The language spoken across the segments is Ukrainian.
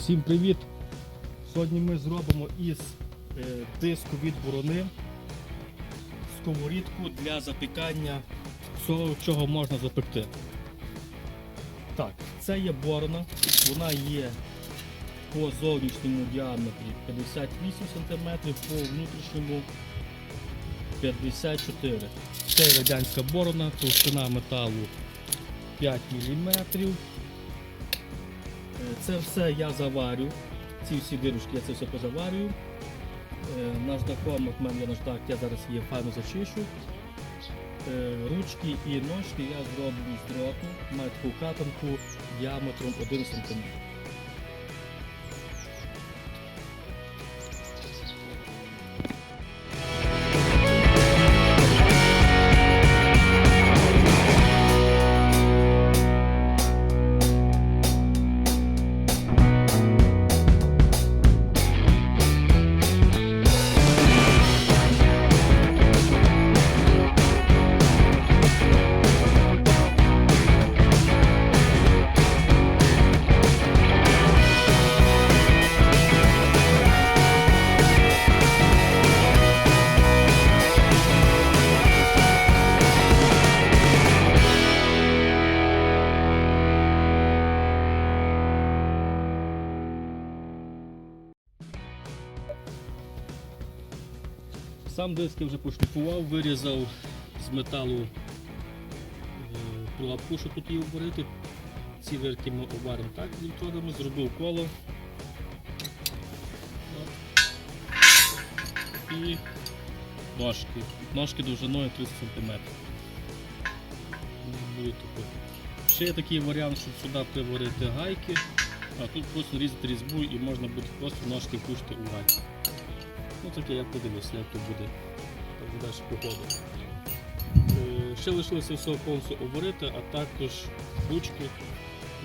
Всім привіт! Сьогодні ми зробимо із е, диску від борони сковорідку для запікання всього, чого можна запекти. Так, це є борона, вона є по зовнішньому діаметрі 58 см, по внутрішньому 54 Це радянська борона, товщина металу 5 мм. Це все я заварю. Ці всі дирочки я це все позаварюю. Е, Наждаком от в мене є наждак, я зараз її файно зачищу. Е, Ручки і ножки я зроблю з дроту, маю таку катанку діаметром 1 см. Сам диск я вже пошліфував, вирізав з металу е, прилапку, щоб тут її обварити. Ці вирки ми обваримо так електродами, зробив коло. І ножки. Ножки довжиною 30 см. Ще є такий варіант, щоб сюди приварити гайки, а тут просто різати різьбу і можна буде просто ножки пушити у гайки. Ну таке я подивлюся, як тут буде. Далі походу. Е, Ще лишилося все повністю обварити, а також ручки.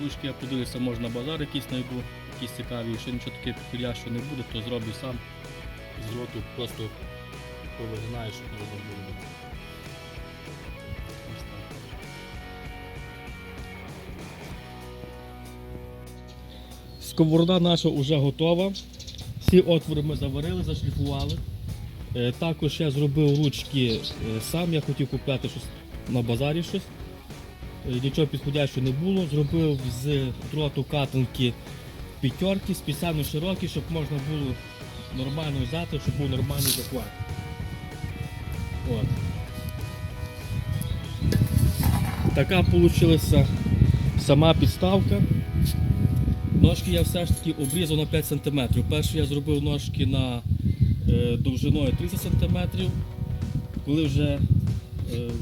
Ручки я подивлюся, можна базар якийсь знайду, якісь цікаві, якщо нічого таке підходящого не буде, то зроблю сам з дроту, просто не видно було. Ось так. Сковорода наша вже готова. Всі отвори ми заварили, зашліфували. Е, Також я зробив ручки е, сам, я хотів купляти щось на базарі щось. Е, Нічого підходящого не було. Зробив з дроту катанки п'ятерки, спеціально широкі, щоб можна було нормально взяти, щоб був нормальний захват. От. Така вийшла сама підставка. Ножки я все ж таки обрізав на 5 см. Перше я зробив ножки на е, довжиною 30 см. Коли вже е,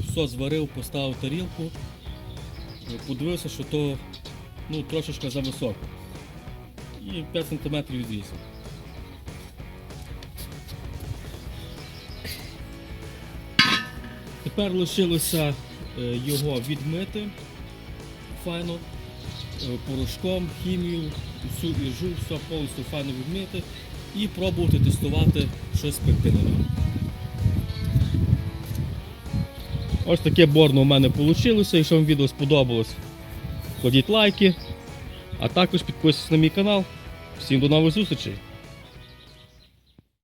все зварив, поставив тарілку, е, подивився, що то ну, трошечки зависоко. І 5 см відрізав. Тепер лишилося е, його відмити файно порошком, хімію, всю іржу, все повністю файно відмити і пробувати тестувати щось пекти. Ось таке борно у мене вийшло. Якщо вам відео сподобалось, кладіть лайки, а також підписуйтесь на мій канал. Всім до нових зустрічей!